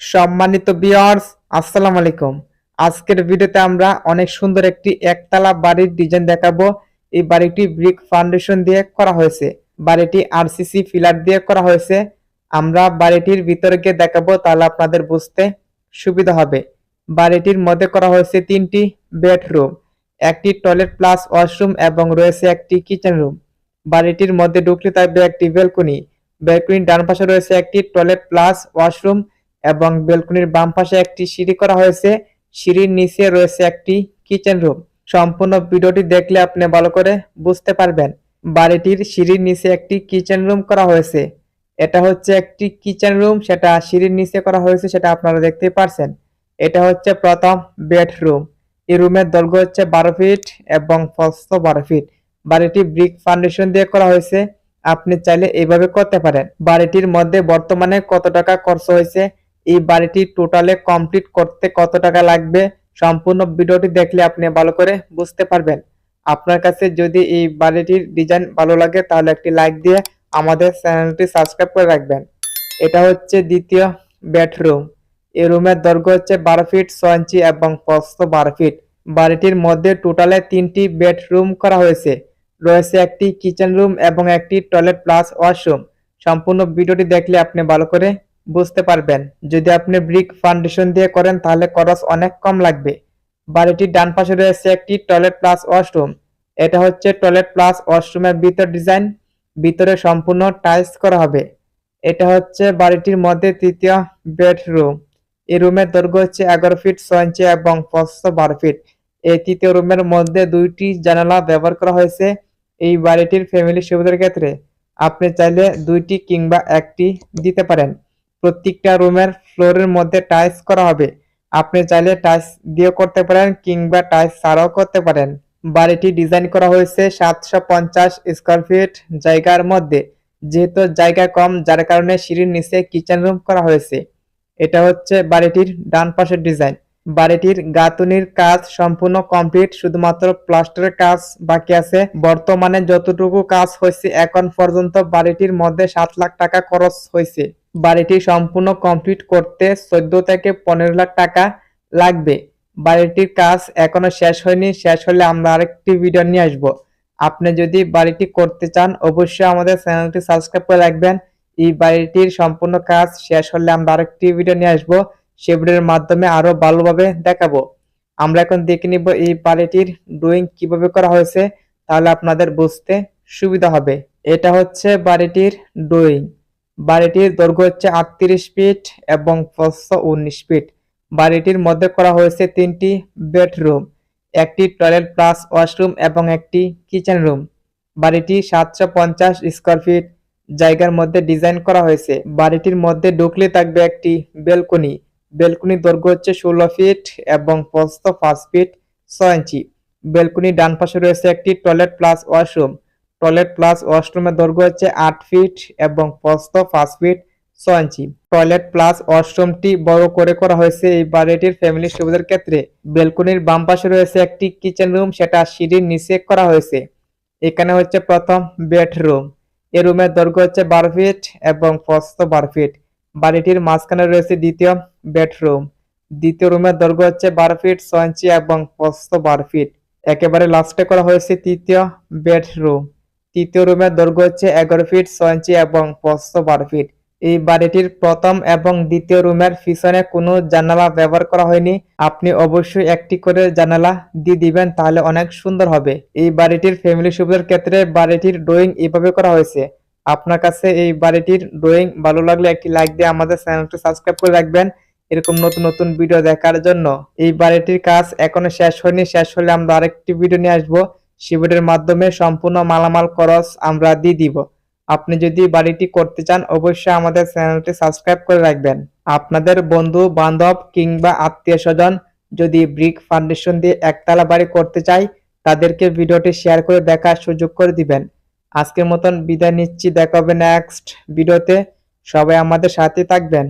সম্মানিত বিয়ার্স আসসালামু আলাইকুম। আজকের ভিডিওতে আমরা অনেক সুন্দর একটি একতলা বাড়ির ডিজাইন দেখাবো। এই বাড়িটি ব্রিক ফাউন্ডেশন দিয়ে করা হয়েছে। বাড়িটি আরসিসি ফিলার দিয়ে করা হয়েছে। আমরা বাড়িটির ভিতরে গিয়ে দেখাবো, তাহলে আপনাদের বুঝতে সুবিধা হবে। বাড়িটির মধ্যে করা হয়েছে তিনটি বেডরুম একটি টয়লেট প্লাস ওয়াশরুম এবং রয়েছে একটি কিচেন রুম বাড়িটির মধ্যে ঢুকলে থাকবে একটি বেলকনি বেলকনির ডান পাশে রয়েছে একটি টয়লেট প্লাস ওয়াশরুম এবং বেলকনির বাম পাশে একটি সিঁড়ি করা হয়েছে। সিঁড়ির নিচে রয়েছে একটি কিচেন রুম। সম্পূর্ণ ভিডিওটি দেখলে আপনি ভালো করে বুঝতে পারবেন। বাড়িটির সিঁড়ির নিচে একটি কিচেন রুম করা হয়েছে। এটা হচ্ছে একটি কিচেন রুম, সেটা সিঁড়ির নিচে করা হয়েছে সেটা আপনারা দেখতে পারছেন। এটা হচ্ছে প্রথম বেডরুম। এই রুমের দৈর্ঘ্য হচ্ছে বারো ফিট এবং প্রস্থ বারো ফিট। বাড়িটি ব্রিক ফাউন্ডেশন দিয়ে করা হয়েছে। আপনি চাইলে এইভাবে করতে পারেন। বাড়িটির মধ্যে বর্তমানে কত টাকা খরচ হয়েছে এই বাড়িটি টোটালে কমপ্লিট করতে কত টাকা লাগবে সম্পূর্ণ ভিডিওটি দেখলে আপনি ভালো করে বুঝতে পারবেন। আপনার কাছে যদি এই বাড়িটির ডিজাইন ভালো লাগে তাহলে একটি লাইক দিয়ে আমাদের চ্যানেলটি সাবস্ক্রাইব করে রাখবেন। এটা হচ্ছে দ্বিতীয় বেডরুম। এই রুমের দৈর্ঘ্য হচ্ছে বারো ফিট ছয় ইঞ্চি এবং প্রস্থ বারো ফিট। বাড়িটির মধ্যে টোটালে তিনটি বেডরুম করা হয়েছে। রয়েছে একটি কিচেন রুম এবং একটি টয়লেট প্লাস ওয়াশরুম। সম্পূর্ণ ভিডিওটি দেখলে আপনি ভালো করে বুঝতে পারবেন। যদি আপনি ব্রিক ফাউন্ডেশন দিয়ে করেন, তাহলে খরচ অনেক কম লাগবে। বাড়িটির ডান পাশে রয়েছে একটি টয়লেট প্লাস ওয়াশরুম। এটা হচ্ছে টয়লেট প্লাস ওয়াশরুমের ভিতর ডিজাইন। ভিতরে সম্পূর্ণ টাইলস করা হবে। এটা হচ্ছে বাড়িটির মধ্যে তৃতীয় বেডরুম। এই রুমের দৈর্ঘ্য হচ্ছে এগারো ফিট, ছয় ইঞ্চি এবং প্রস্থ বারো ফিট। এই তৃতীয় রুমের মধ্যে দুইটি জানালা ব্যবহার করা হয়েছে এই বাড়িটির ফ্যামিলি সুবিধার ক্ষেত্রে। আপনি চাইলে দুইটি কিংবা একটি দিতে পারেন। প্রত্যেকটা রুমের ফ্লোরের মধ্যে টাইলস করা হবে। আপনি চাইলে টাইলস দিয়ে করতে পারেন কিংবা টাইলস ছাড়াও করতে পারেন। বাড়িটি ডিজাইন করা হয়েছে সাতশো পঞ্চাশ স্কোয়ার ফিট জায়গার মধ্যে। যেহেতু জায়গা কম, যার কারণে সিঁড়ির নিচে কিচেন রুম করা হয়েছে। এটা হচ্ছে বাড়িটির ডান পাশের ডিজাইন। বাড়িটির গাঁথুনির কাজ সম্পূর্ণ কমপ্লিট, শুধুমাত্র প্লাস্টারের কাজ বাকি আছে। বর্তমানে যতটুকু কাজ হয়েছে এখন পর্যন্ত বাড়িটির মধ্যে সাত লাখ টাকা খরচ হয়েছে। বাড়িটি সম্পূর্ণ কমপ্লিট করতে চোদ্দ থেকে পনেরো লাখ টাকা লাগবে। বাড়িটির কাজ এখনও শেষ হয়নি, শেষ হলে আমরা আরেকটি ভিডিও নিয়ে আসব। আপনি যদি বাড়িটি করতে চান, অবশ্যই আমাদের চ্যানেলটি সাবস্ক্রাইব করে রাখবেন। এই বাড়িটির সম্পূর্ণ কাজ শেষ হলে আমরা আরেকটি ভিডিও নিয়ে আসব। সে ভিডিওর মাধ্যমে আরও ভালোভাবে দেখাবো। আমরা এখন দেখে নিব এই বাড়িটির ড্রয়িং কীভাবে করা হয়েছে, তাহলে আপনাদের বুঝতে সুবিধা হবে। এটা হচ্ছে বাড়িটির ড্রয়িং বাড়িটির দৈর্ঘ্য হচ্ছে আটত্রিশ ফিট এবং প্রস্থ উনিশ ফিট। বাড়িটির মধ্যে করা হয়েছে তিনটি বেডরুম, একটি টয়লেট প্লাস ওয়াশরুম এবং একটি কিচেন রুম। বাড়িটি সাতশো পঞ্চাশ স্কোয়ার ফিট, জায়গার মধ্যে ডিজাইন করা হয়েছে। বাড়িটির মধ্যে ঢুকলে থাকবে একটি বেলকনি। বেলকনির দৈর্ঘ্য হচ্ছে ষোলো ফিট এবং প্রস্থ পাঁচ ফিট ছয় ইঞ্চি। বেলকনির ডান পাশে রয়েছে একটি toilet plus washroom. Toilet plus ওয়াশরুমের দৈর্ঘ্য হচ্ছে আট ফিট এবং প্রস্থ পাঁচ ফিট ছয় ইঞ্চি। টয়লেট প্লাস ওয়াশরুমটি বড় করে করা হয়েছে এই বাড়িটির ফ্যামিলি সুবিধার ক্ষেত্রে। বেলকনির বাম পাশে রয়েছে একটি কিচেন রুম, সেটা সিঁড়ির নিচে করা হয়েছে। এখানে হচ্ছে প্রথম বেডরুম। এই রুমের দৈর্ঘ্য হচ্ছে বারো ফিট এবং প্রস্থ বারো ফিট। বাড়িটির মাঝখানে রয়েছে দ্বিতীয় বেডরুম। দ্বিতীয় রুমের দৈর্ঘ্য হচ্ছে বারো ফিট ছয় ইঞ্চি এবং প্রস্থ বারো ফিট। একেবারে লাস্টে করা হয়েছে তৃতীয় বেডরুম। তৃতীয় রুমের দৈর্ঘ্য হচ্ছে এগারো ফিট ছয় ইঞ্চি এবং প্রস্থ বারো ফিট। এই বাড়িটির প্রথম এবং দ্বিতীয় রুমের পিছনে কোনো জানালা ব্যবহার করা হয়নি। আপনি অবশ্যই একটি করে জানালা দিয়ে দিবেন, তাহলে অনেক সুন্দর হবে। এই বাড়িটির ফ্যামিলি সুবিধার ক্ষেত্রে বাড়িটির ড্রয়িং এভাবে করা হয়েছে। আপনার কাছে এই বাড়িটির ড্রয়িং ভালো লাগলে একটি লাইক দিয়ে আমাদের চ্যানেলটি সাবস্ক্রাইব করে রাখবেন। এরকম নতুন নতুন ভিডিও দেখার জন্য। এই বাড়িটির কাজ এখনও শেষ হয়নি। শেষ হলে আমরা আরেকটি ভিডিও নিয়ে আসব। ভিডিওর মাধ্যমে সম্পূর্ণ মালামাল খরচ আমরা দিয়ে দিব। আপনি যদি বাড়িটি করতে চান, অবশ্যই আমাদের চ্যানেলটি সাবস্ক্রাইব করে রাখবেন। আপনাদের বন্ধু, বান্ধব কিংবা আত্মীয় স্বজন যদি ব্রিক ফাউন্ডেশন দিয়ে একতলা বাড়ি করতে চায়, তাদেরকে ভিডিওটি শেয়ার করে দেখার সুযোগ করে দিবেন। আজকের মতন বিদায় নিচ্ছি। দেখা হবে নেক্সট ভিডিওতে। সবাই আমাদের সাথে থাকবেন।